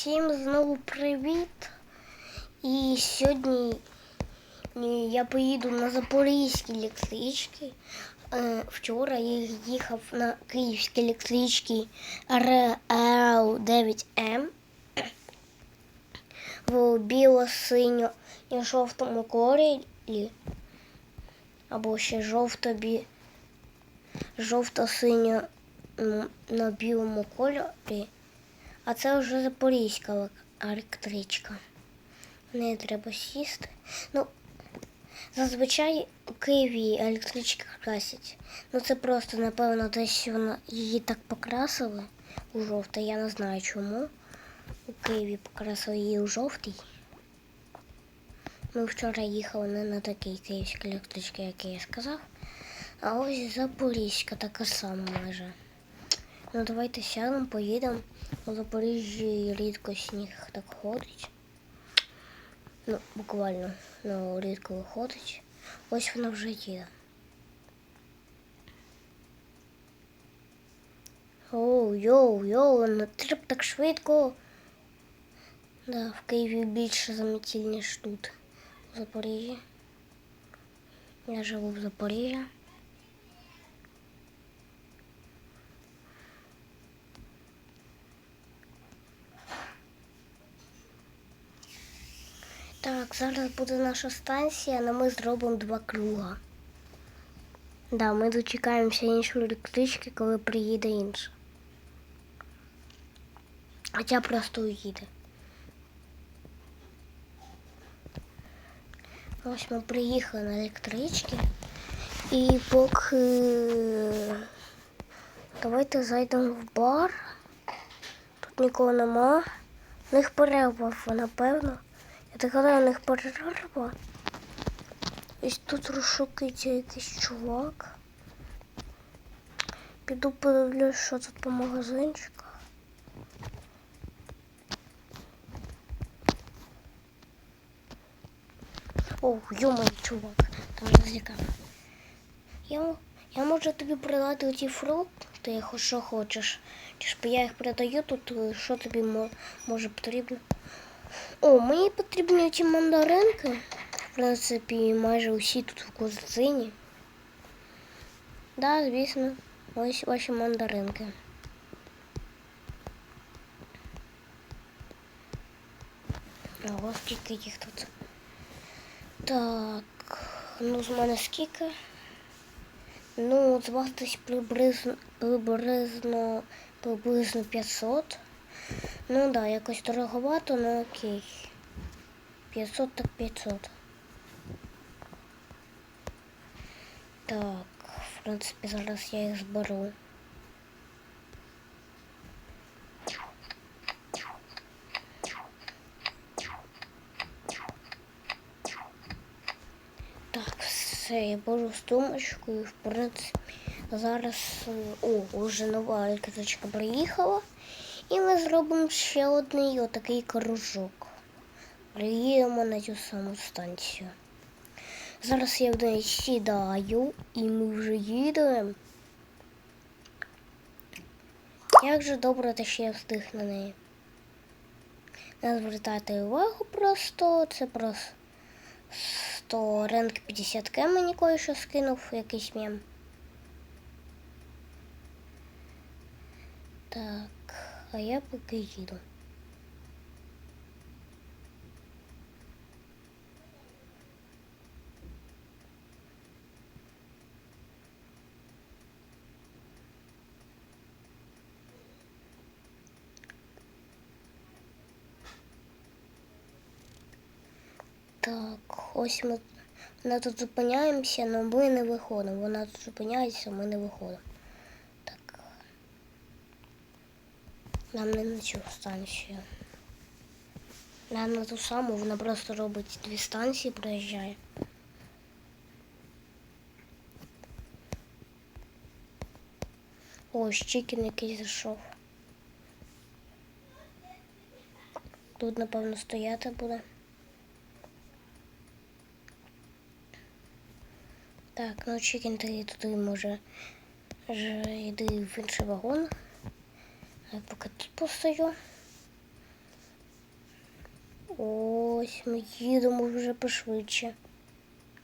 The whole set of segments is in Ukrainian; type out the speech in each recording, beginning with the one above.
Всім знову привіт. І сьогодні я поїду на запорізькі електрички. Е, Вчора я їхав на київській електричці РЛ 9М в біло-синьо і жовтому кольорі. Або ще жовто-бі... жовто-синьо на білому кольорі. А це вже запорізька електричка. В неї треба сісти. Ну, зазвичай у Києві електрички красять. Ну це просто, напевно, десь вона її так покрасили у жовтий. Я не знаю чому. У Києві покрасили її у жовтий. Ми вчора їхали не на такій київській електричці, як я сказав. А ось Запорізька така сама майже. Ну давайте сядемо, поїдемо. У Запоріжжі рідко сніг так ходить. Ну, буквально ну, рідко виходить. Ось вона вже їде. Оу, йоу, йоу, не треба так швидко. Да, в Києві більше заметіль, ніж тут, у Запоріжжі. Я живу в Запоріжжі. Так, зараз буде наша станція, але ми зробимо два круга. Да, ми дочекаємося іншої електрички, коли приїде інша. Хоча просто уїде. Ось ми приїхали на електричці. І поки давайте зайдемо в бар. Тут нікого нема. У них перерва, напевно. Гадаю, у них перерва. Ось тут розшукується якийсь чувак. Піду подивлюсь, що тут по магазинчиках. О, йомай, чувак, там розлікав. Я, я можу тобі продати оті фрукти, що хочеш. Чи ж я їх продаю, тут що тобі мо- може потрібно? О, мені потрібні ці мандаринки. В принципі, майже усі тут в кузині. Да, звісно, ось ваші мандаринки. Ого, скільки їх тут. Так, ну з мене скільки? Ну, з вас десь приблизно, приблизно, приблизно 500. Ну да, якось дороговато, ну окей. 500 так 500. Так, в принципі, зараз я їх зберу. Так, все, я беру сумочку і в принципі зараз е, о, вже нова електричка приїхала. І ми зробимо ще один отакий кружок. Приїдемо на цю саму станцію. Зараз я в неї сідаю і ми вже їдемо. Як же добре, те, що я встиг на неї. Не звертайте увагу просто, це просто 100 ренк 50 к мені кое-що скинув якийсь мем. Так, а я поки їду. Так, ось ми вона тут зупиняємося, але ми не виходимо. Вона тут зупиняється, ми не виходимо. Нам не на цю станцію. Нам на ту саму, вона просто робить дві станції, проїжджає. О, Чікін якийсь зайшов. Тут, напевно, стояти буде. Так, ну Чікін ти туди може йди в інший вагон. Постою. Ось ми їдемо вже пошвидше,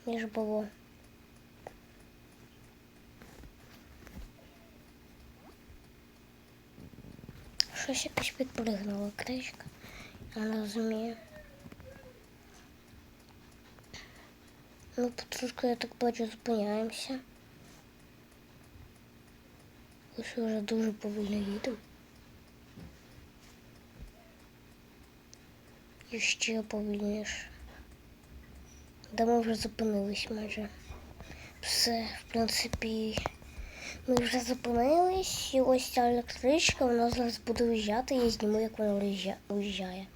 ніж було. Щось якось підпригнула кришка. Я не розумію. Ну, потрошку, я так бачу, зупиняємося. Ось вже дуже повільно їдемо. І ще повільніше. Де ми вже зупинились майже. Все, в принципі, ми вже зупинились, і ось ця електричка, вона зараз буде виїжджати, я зніму, як вона виїжджа- виїжджає.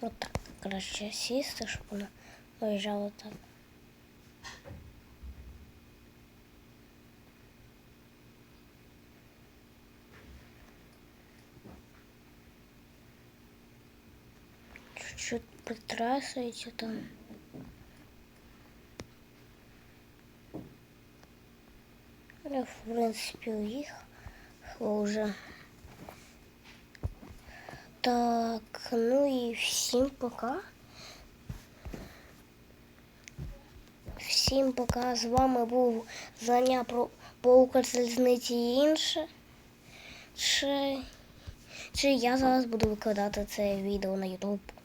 Отак. Краще сісти, щоб вона виїжджала так. Чуть-чуть притрасується там. Я, в принципі, уїхав вже. Так, ну і всім пока. Всім пока. З вами був Заня про Укрзалізниці і інше. Чи, чи я зараз буду викладати це відео на YouTube.